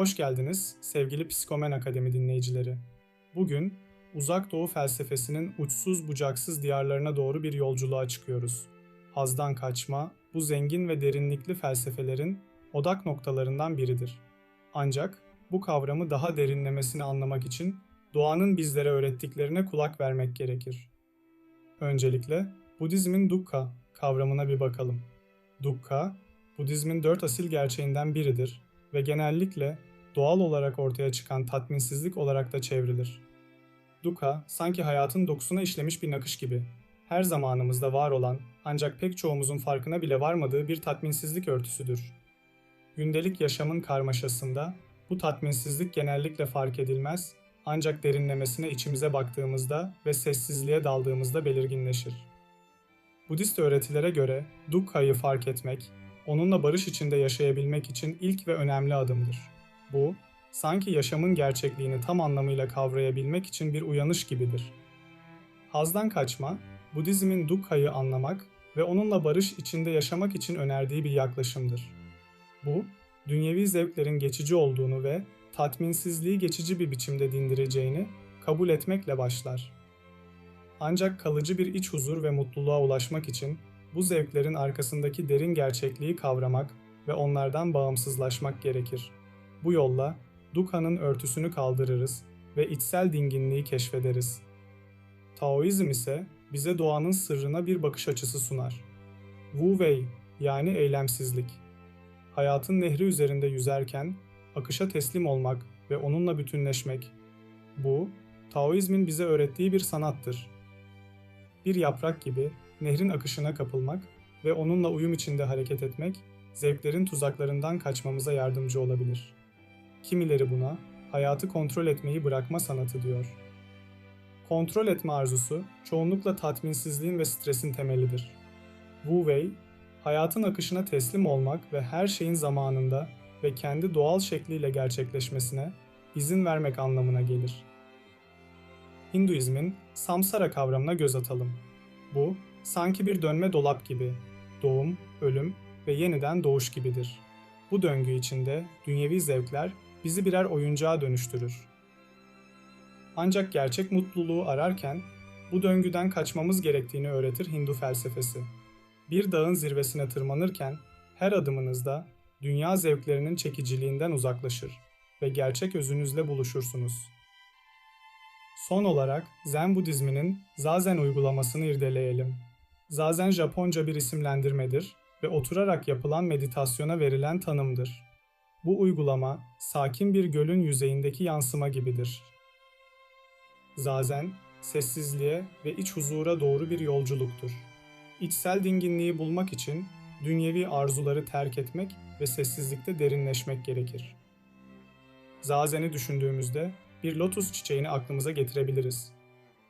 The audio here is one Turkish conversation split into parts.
Hoş geldiniz sevgili Psikomen Akademi dinleyicileri. Bugün Uzak Doğu felsefesinin uçsuz bucaksız diyarlarına doğru bir yolculuğa çıkıyoruz. Hazdan kaçma, bu zengin ve derinlikli felsefelerin odak noktalarından biridir. Ancak bu kavramı daha derinlemesine anlamak için doğanın bizlere öğrettiklerine kulak vermek gerekir. Öncelikle Budizmin Dukkha kavramına bir bakalım. Dukkha, Budizmin dört asil gerçeğinden biridir ve genellikle doğal olarak ortaya çıkan tatminsizlik olarak da çevrilir. Dukkha, sanki hayatın dokusuna işlemiş bir nakış gibi, her zamanımızda var olan ancak pek çoğumuzun farkına bile varmadığı bir tatminsizlik örtüsüdür. Gündelik yaşamın karmaşasında bu tatminsizlik genellikle fark edilmez ancak derinlemesine içimize baktığımızda ve sessizliğe daldığımızda belirginleşir. Budist öğretilere göre Dukkha'yı fark etmek, onunla barış içinde yaşayabilmek için ilk ve önemli adımdır. Bu, sanki yaşamın gerçekliğini tam anlamıyla kavrayabilmek için bir uyanış gibidir. Hazdan kaçma, Budizmin Dukkha'yı anlamak ve onunla barış içinde yaşamak için önerdiği bir yaklaşımdır. Bu, dünyevi zevklerin geçici olduğunu ve tatminsizliği geçici bir biçimde dindireceğini kabul etmekle başlar. Ancak kalıcı bir iç huzur ve mutluluğa ulaşmak için bu zevklerin arkasındaki derin gerçekliği kavramak ve onlardan bağımsızlaşmak gerekir. Bu yolla Dukka'nın örtüsünü kaldırırız ve içsel dinginliği keşfederiz. Taoizm ise bize doğanın sırrına bir bakış açısı sunar. Wu Wei yani eylemsizlik. Hayatın nehri üzerinde yüzerken akışa teslim olmak ve onunla bütünleşmek. Bu, Taoizmin bize öğrettiği bir sanattır. Bir yaprak gibi nehrin akışına kapılmak ve onunla uyum içinde hareket etmek, zevklerin tuzaklarından kaçmamıza yardımcı olabilir. Kimileri buna hayatı kontrol etmeyi bırakma sanatı diyor. Kontrol etme arzusu çoğunlukla tatminsizliğin ve stresin temelidir. Wu Wei, hayatın akışına teslim olmak ve her şeyin zamanında ve kendi doğal şekliyle gerçekleşmesine izin vermek anlamına gelir. Hinduizmin samsara kavramına göz atalım. Bu, sanki bir dönme dolap gibi, doğum, ölüm ve yeniden doğuş gibidir. Bu döngü içinde dünyevi zevkler bizi birer oyuncağa dönüştürür. Ancak gerçek mutluluğu ararken bu döngüden kaçmamız gerektiğini öğretir Hindu felsefesi. Bir dağın zirvesine tırmanırken her adımınızda dünya zevklerinin çekiciliğinden uzaklaşır ve gerçek özünüzle buluşursunuz. Son olarak Zen Budizminin Zazen uygulamasını irdeleyelim. Zazen Japonca bir isimlendirmedir ve oturarak yapılan meditasyona verilen tanımdır. Bu uygulama sakin bir gölün yüzeyindeki yansıma gibidir. Zazen, sessizliğe ve iç huzura doğru bir yolculuktur. İçsel dinginliği bulmak için dünyevi arzuları terk etmek ve sessizlikte derinleşmek gerekir. Zazen'i düşündüğümüzde bir lotus çiçeğini aklımıza getirebiliriz.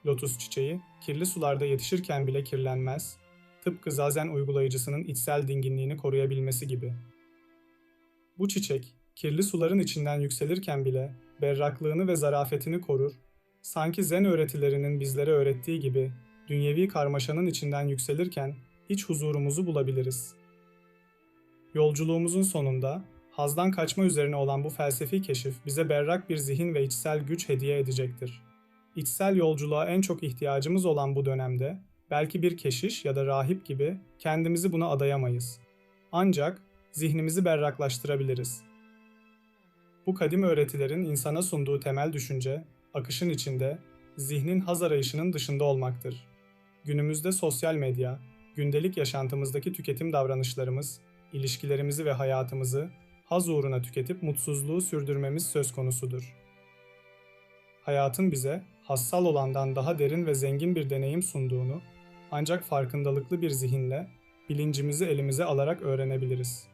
Lotus çiçeği kirli sularda yetişirken bile kirlenmez, tıpkı zazen uygulayıcısının içsel dinginliğini koruyabilmesi gibi. Bu çiçek, kirli suların içinden yükselirken bile berraklığını ve zarafetini korur, sanki zen öğretilerinin bizlere öğrettiği gibi dünyevi karmaşanın içinden yükselirken iç huzurumuzu bulabiliriz. Yolculuğumuzun sonunda hazdan kaçma üzerine olan bu felsefi keşif bize berrak bir zihin ve içsel güç hediye edecektir. İçsel yolculuğa en çok ihtiyacımız olan bu dönemde belki bir keşiş ya da rahip gibi kendimizi buna adayamayız. Ancak zihnimizi berraklaştırabiliriz. Bu kadim öğretilerin insana sunduğu temel düşünce, akışın içinde, zihnin haz arayışının dışında olmaktır. Günümüzde sosyal medya, gündelik yaşantımızdaki tüketim davranışlarımız, ilişkilerimizi ve hayatımızı haz uğruna tüketip mutsuzluğu sürdürmemiz söz konusudur. Hayatın bize hassal olandan daha derin ve zengin bir deneyim sunduğunu ancak farkındalıklı bir zihinle bilincimizi elimize alarak öğrenebiliriz.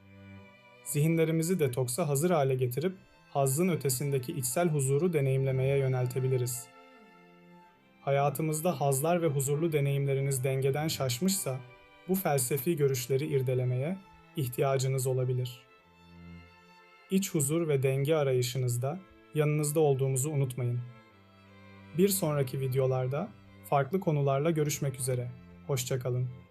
Zihinlerimizi detoksa hazır hale getirip hazzın ötesindeki içsel huzuru deneyimlemeye yöneltebiliriz. Hayatımızda hazlar ve huzurlu deneyimleriniz dengeden şaşmışsa bu felsefi görüşleri irdelemeye ihtiyacınız olabilir. İç huzur ve denge arayışınızda yanınızda olduğumuzu unutmayın. Bir sonraki videolarda farklı konularla görüşmek üzere. Hoşçakalın.